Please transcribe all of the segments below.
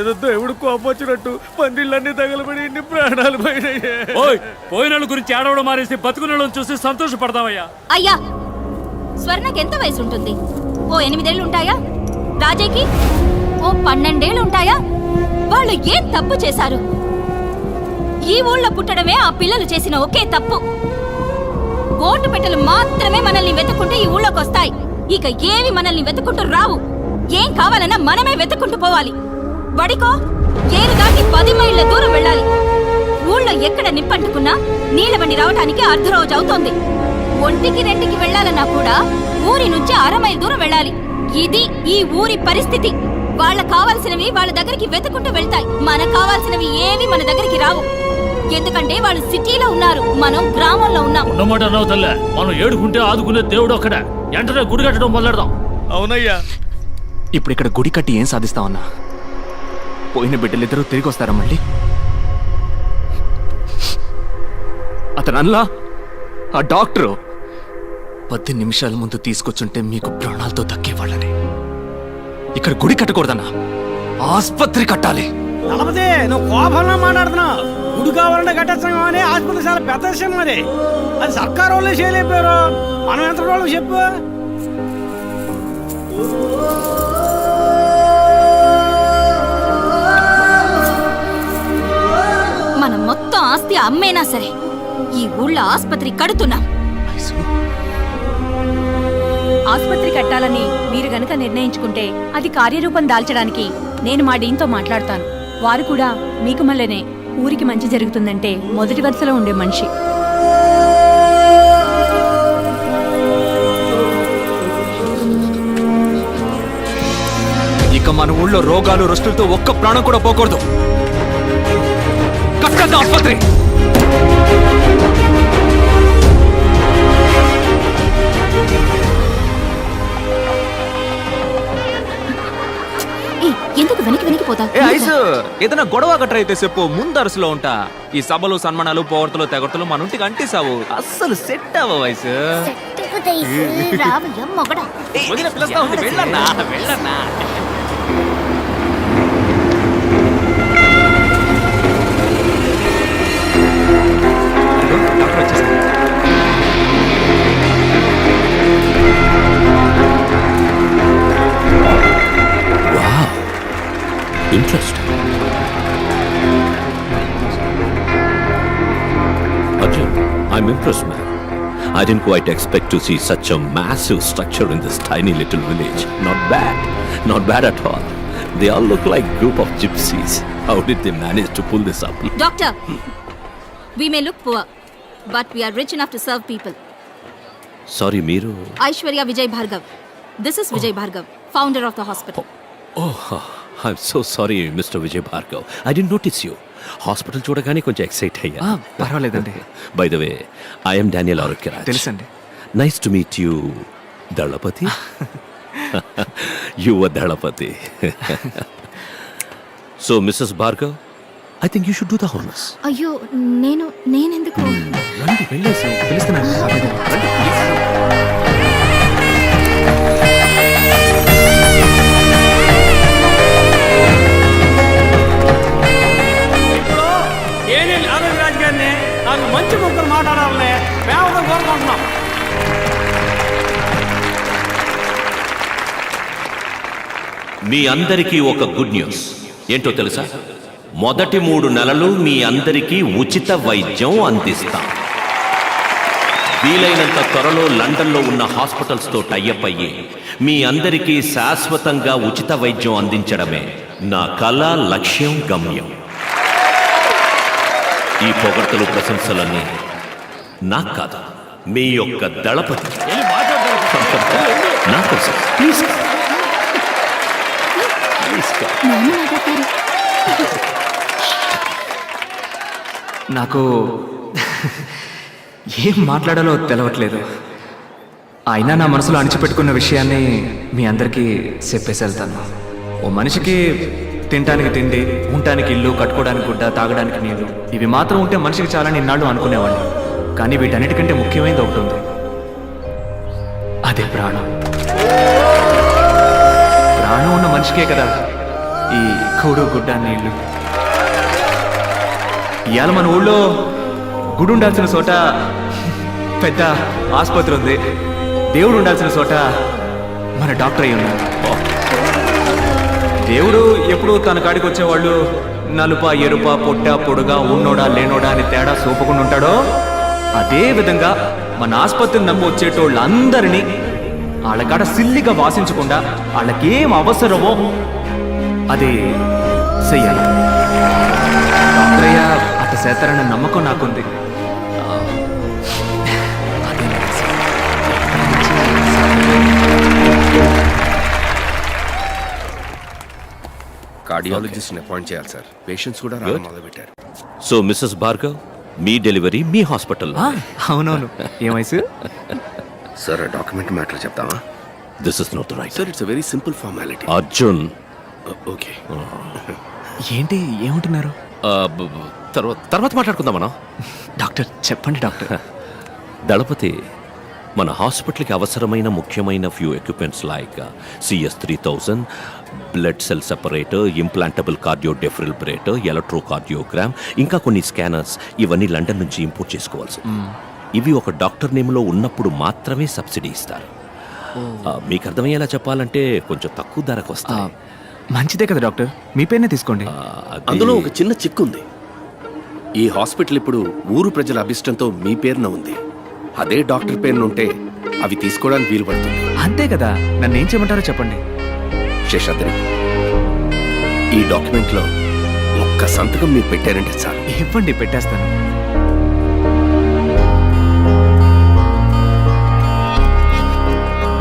ఏదో దేవుడు కోపొచ్చినట్టు పందిళ్ళన్నీ తగలబడి ఇన్ని ప్రాణాలు పోయినాయి. ఓయ్ పోయిన గురించి ఏడవడం మానేసి బతుకున్న చూసి సంతోషపడతావయ్యా. అయ్యా స్వర్ణకి ఎంత వయసు ఉంటుంది ఓ ఎనిమిదేళ్ళు ఉంటాయా రాజేకి? ఓ పన్నెండేళ్ళు ఉంటాయా వాళ్ళు ఏం తప్పు చేశారు? ఈ ఊళ్ళో పుట్టడమే ఆ పిల్లలు చేసిన ఒకే తప్పు. ఓటు పెట్టెలు మాత్రమే మనల్ని వెతుక్కుంటూ ఈ ఊళ్ళోకి వస్తాయి ఇక ఏవి మనల్ని వెతుక్కుంటూ రావు. ఏం కావాలన్నా మనమే వెతుక్కుంటూ పోవాలి. వడికో? ఏరు దాటి పది మైళ్ళ దూరం వెళ్ళాలి. ఊళ్ళో ఎక్కడ నిప్పంటుకున్నా నీళ్ళ బండి రావటానికి అర్ధ రోజు అవుతోంది. ఒంటికి రెంటికి వెళ్ళాలన్నా కూడా ఊరి నుంచి అర మైల్ దూరం వెళ్ళాలి. ఇది ఈ ఊరి పరిస్థితి. వాళ్ళ కావాల్సినవి వాళ్ళ దగ్గరికి వెతుకుంటూ వెళ్తాయి. మనకు కావాల్సినవి ఏవి మన దగ్గరికి రావు. ఎందుకంటే వాళ్ళు సిటీలో ఉన్నారు. మనం గ్రామంలో ఉన్నాం. ఉన్నమాట అన్నావు తల్లే. మనం ఏడుకుంటే ఆదుకునే దేవుడు ఒక్కడే వెంటనే గుడి కట్టడం మొదలెడదాం. అవునయ్యా. ఇప్పుడు ఇక్కడ గుడి కట్టి ఏం సాధిస్తామన్నా పోయిన బిడ్డలిద్దరూ తిరిగి వస్తారా మళ్ళీ? అతను అన్లా? ఆ డాక్టరు? పది నిమిషాల ముందు తీసుకొచ్చుంటే మీకు ప్రాణాలతో దక్కేవాళ్ళని. ఇక్కడ గుడి కట్టకూడదన్నా. ఆస్పత్రి కట్టాలి. దళపతి నువ్వు కోపంలో మాట్లాడుతున్నావు. గుడి కావాలంటే కట్టేస్తాం అని ఆసుపత్రి చాలా పెద్ద విషయం మరి. అది సర్కారు వాళ్ళే చేయలేకపోయారు. మనం ఎంత వాళ్ళు చెప్పు. అమ్మేనా సరే? ఈ ఊళ్ళో ఆస్పత్రి కడుతున్నాం. ఆసుపత్రి కట్టాలని మీరు గనక నిర్ణయించుకుంటే అది కార్యరూపం దాల్చడానికి నేను మా డీన్తో మాట్లాడతాను. వారు కూడా మీకు మళ్ళనే ఊరికి మంచి జరుగుతుందంటే మొదటి వరుసలో ఉండే మనిషి. ఇక మన ఊళ్ళో రోగాలు రుస్తులతో ఒక్క ప్రాణం కూడా పోకూడదు. కట్టద్దు ఎందుకు వెనక్కి వెనక్కి పోతావు? ఏ ఐస్ ఏదైనా గొడవ గట్ర అయితే చెప్పు ముందు అరుసులో ఉంటా. ఈ సభలు సన్మానాలు పోవర్తలు తెగొడతలు మన ఇంటికి అంటిసావు. అస్సలు సెట్ అవ్వ వయసు రావయ్య మొగడా. వదిన పిలుస్తా ఉంది వెళ్ళన్నా వెళ్ళన్నా. డాక్టర్ వచ్చేసారు. Interesting. Arjun, I'm impressed, man. I didn't quite expect to see such a massive structure in this tiny little village. Not bad. Not bad at all. They all look like group of gypsies. How did they manage to pull this up? Doctor We may look poor but we are rich enough to serve people Sorry, Meeru. Aishwarya Vijay Bhargav this is Vijay Bhargav founder of the hospital Oh, I'm so sorry, Mr. Vijay Bhargav. I didn't notice you. Hospital చూడగానే కొంచెం excite అయ్యా. పర్వాలేదండి. By the way I'm Daniel Arogyaraj తెలుసండి. Nice to meet you Dalapathi Yuva Dalapathi so Mrs Bhargav I think you should do the honours అయ్యో నేను నేనెందుకు? రండి వెళ్ళేసి పిలుస్తున్నాను ఆరోగ్య రాజు గారిని నాకు మంచి ముగ్గురు మాట్లాడాలని మేము కోరుకుంటున్నాం. మీ అందరికీ ఒక గుడ్ న్యూస్. ఏంటో తెలుసా? మొదటి మూడు నెలలు మీ అందరికీ ఉచిత వైద్యం అందిస్తాం. వీలైనంత త్వరలో లండన్లో ఉన్న హాస్పిటల్స్తో టైఅప్ అయ్యి మీ అందరికీ శాశ్వతంగా ఉచిత వైద్యం అందించడమే నా కళ లక్ష్యం గమ్యం. ఈ పొగడ్తలు ప్రశంసలన్నీ నాకు కాదు మీ యొక్క దళపతి. ప్లీజ్. నాకు ఏం మాట్లాడాలో తెలవట్లేదు. అయినా నా మనసులో అణిచిపెట్టుకున్న విషయాన్ని మీ అందరికీ చెప్పేసి వెళ్తాను ఓ మనిషికి తినడానికి తిండి ఉండటానికి ఇల్లు కట్టుకోవడానికి గుడ్డ తాగడానికి నీళ్ళు ఇవి మాత్రం ఉంటే మనిషికి చాలని ఇన్నాళ్ళు అనుకునేవాడిని. కానీ వీటన్నిటికంటే ముఖ్యమైనది ఒకటి ఉంది. అదే ప్రాణం. ప్రాణం ఉన్న మనిషికే కదా ఈ కూడు గుడ్డ నీళ్ళు. ఇవాళ మన ఊళ్ళో గుడి ఉండాల్సిన చోట పెద్ద ఆసుపత్రి ఉంది. దేవుడు ఉండాల్సిన చోట మన డాక్టర్ అయి ఉన్నారు దేవుడు ఎప్పుడు తన కాడికి వచ్చేవాళ్ళు నలుప ఎరుప పొట్ట పొడుగా ఉన్నోడా లేనోడా అని తేడా చూపకుండా ఉంటాడో? అదే విధంగా మన ఆసుపత్రిని నమ్మి వచ్చేటోళ్ళందరినీ వాళ్ళ కాడ సిల్లిగా వాసించకుండా వాళ్ళకేం అవసరమో అది చెయ్యాలి. డాక్టర్ అట్ట చేస్తారన్న నమ్మకం నాకుంది. కార్డియాలజిస్ట్ని అపాయింట్ చేయాలి సార్. పేషెంట్స్ కూడా రావడం మొదలుపెట్టారు. సో మిస్సెస్ భార్గవ్ మీ డెలివరీ మీ హాస్పిటల్ అవునవును. ఏ వయసు? సార్ ఆ డాక్యుమెంట్ మ్యాటర్ చెప్తామా this is not right sir it's very simple formality Arjun okay. ఏంటి ఏమంటున్నారు? బ- తర్వాత తర్వాత మాట్లాడుకుందాం మనం. డాక్టర్ చెప్పండి డాక్టర్. దళపతి మన హాస్పిటల్కి అవసరమైన ముఖ్యమైన few equipments like CS three thousand blood cell separator implantable cardio defibrillator electrocardiogram ఇంకా కొన్ని స్కానర్స్ ఇవన్నీ లండన్ నుంచి ఇంపోర్ట్ చేసుకోవాల్సి ఇవి ఒక డాక్టర్ నేమ్లో ఉన్నప్పుడు మాత్రమే సబ్సిడీ ఇస్తారు. మీకు అర్థమయ్యేలా చెప్పాలంటే కొంచెం తక్కువ ధరకు వస్తాయి. మంచిదే కదా డాక్టర్. మీ పేరునే తీసుకోండి. అందులో ఒక చిన్న చిక్కు ఉంది. ఈ హాస్పిటల్ ఇప్పుడు ఊరు ప్రజల అభిష్టంతో మీ పేరున ఉంది. అదే డాక్టర్ పేరున ఉంటే అవి తీసుకోవడానికి వీలు పడుతుంది. అంతే కదా. నన్ను ఏం చేయమంటారో చెప్పండి. శేషాద్రి ఈ డాక్యుమెంట్లో ఒక్క సంతకం మీరు పెట్టారంటే చాలు. ఇవ్వండి పెట్టేస్తాను.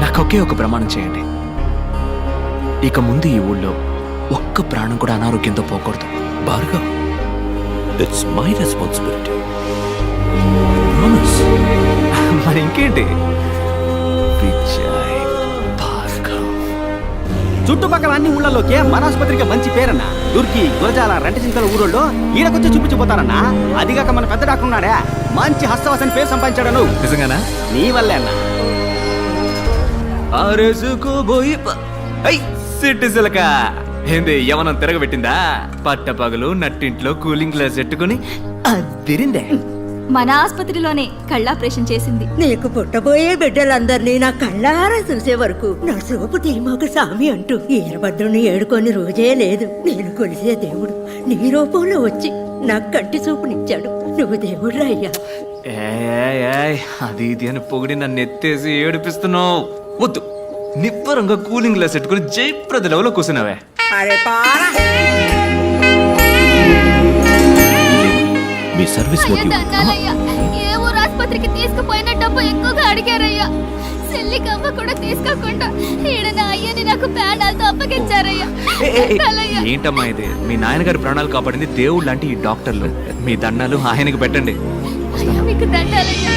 నాకు ఒకే ఒక ప్రమాణం చేయండి. ఇక ముందు ఈ ఊళ్ళో ఒక్క ప్రాణం కూడా అనారోగ్యంతో పోకూడదు. Bhargav it's my responsibility promise మరి ఇంకేంటి? విజయ్ భార్గవ్. చుట్టుపక్కల అన్ని ఊళ్ళలోకే మన ఆసుపత్రికి మంచి పేరన్నా. దుర్కి గురజాల రెంటచింతల ఊరోళ్ళు ఈడకొచ్చి చూపించిపోతారన్నా అదిగాక మన పెద్ద డాక్టర్ ఉన్నాడే. మంచి హస్తవాసని పేరు సంపాదించాడను. నిజంగానా? నీ వల్లే అన్నా. ఆరేసుకోబోయి సిటిజలక ఏంది యవనం తిరగబెట్టిందా? పట్టపగలు నట్టింట్లో కూలింగ్ గ్లాస్ పెట్టుకుని అదిరిందే మన ఆసుపత్రిలోనే కళ్ళాపరేషన్ చేసింది. నీకు పుట్టబోయే బిడ్డలందరినీ నా కళ్ళారా చూసే వరకు నా చూపు తీమాకు సామి అంటూ ఈరభద్రుని ఏడుకొని రోజే లేదు. నేను కొలిసే దేవుడు నీ రూపంలో వచ్చి నాకు కంటి చూపునిచ్చాడు. నువ్వు దేవుడు అయ్యా. అది ఇది అని పొగిడి నన్ను ఎత్తేసి ఏడిపిస్తున్నావు. వద్దు. నిబ్బరంగా కూలింగ్ గ్లాస్ పెట్టుకుని జయప్రద లెవెల్లో కూర్చున్నావే. అరే పారా. మీ సర్వీస్ మోటివ్. దండాలయ్యా ఏ ఊరు ఆసుపత్రికి తీసుకుపోయిన డబ్బు ఎక్కువగా అడిగారయ్యా. సెల్లికమ్మ కూడా తీసుకోకుండా ఈడ నా అయ్యని నాకు పేడాలతో అప్పగించారయ్యా. ఏంటమ్మా ఇది? మీ నాయనగారి ప్రాణాలు కాపాడింది దేవుడు లాంటి ఈ డాక్టర్లు. మీ దండాలు ఆయనకి పెట్టండి. మీకు దండాలయ్యా.